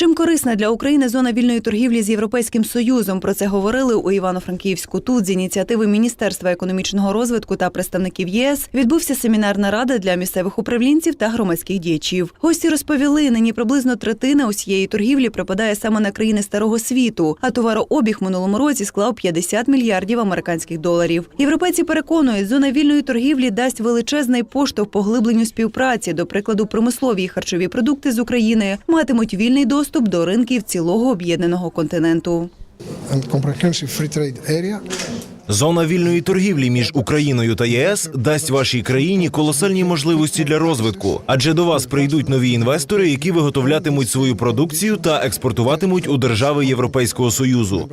Чим корисна для України зона вільної торгівлі з Європейським Союзом? Про це говорили у Івано-Франківську. Тут з ініціативи Міністерства економічного розвитку та представників ЄС відбувся семінарна рада для місцевих управлінців та громадських діячів. Гості розповіли, нині приблизно третина усієї торгівлі припадає саме на країни старого світу, а товарообіг минулому році склав 50 мільярдів американських доларів. Європейці переконують, зона вільної торгівлі дасть величезний поштовх поглибленню співпраці. До прикладу, промислові і харчові продукти з України матимуть вільний доступ до ринків цілого об'єднаного континенту. Зона вільної торгівлі між Україною та ЄС дасть вашій країні колосальні можливості для розвитку, адже до вас прийдуть нові інвестори, які виготовлятимуть свою продукцію та експортуватимуть у держави Європейського союзу.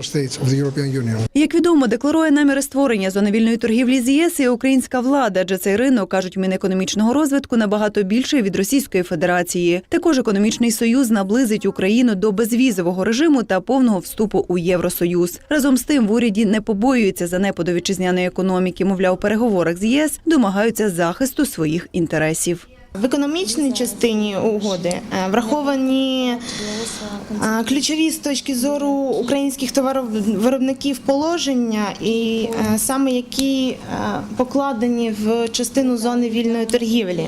Як відомо, декларує наміри створення зони вільної торгівлі з ЄС і українська влада, адже цей ринок кажуть мінекономічного розвитку набагато більший від Російської Федерації. Також економічний союз наблизить Україну до безвізового режиму та повного вступу у Євросоюз. Разом з тим в уряді не побоюються занепаду вітчизняної економіки. Мовляв, у переговорах з ЄС домагаються захисту своїх інтересів. В економічній частині угоди е, враховані е, ключові з точки зору українських товаровиробників положення, і е, саме які покладені в частину зони вільної торгівлі.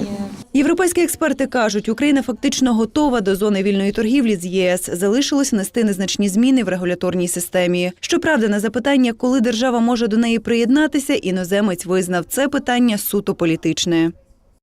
Європейські експерти кажуть, Україна фактично готова до зони вільної торгівлі з ЄС. Залишилось внести незначні зміни в регуляторній системі. Щоправда, на запитання, коли держава може до неї приєднатися, іноземець визнав це питання суто політичне.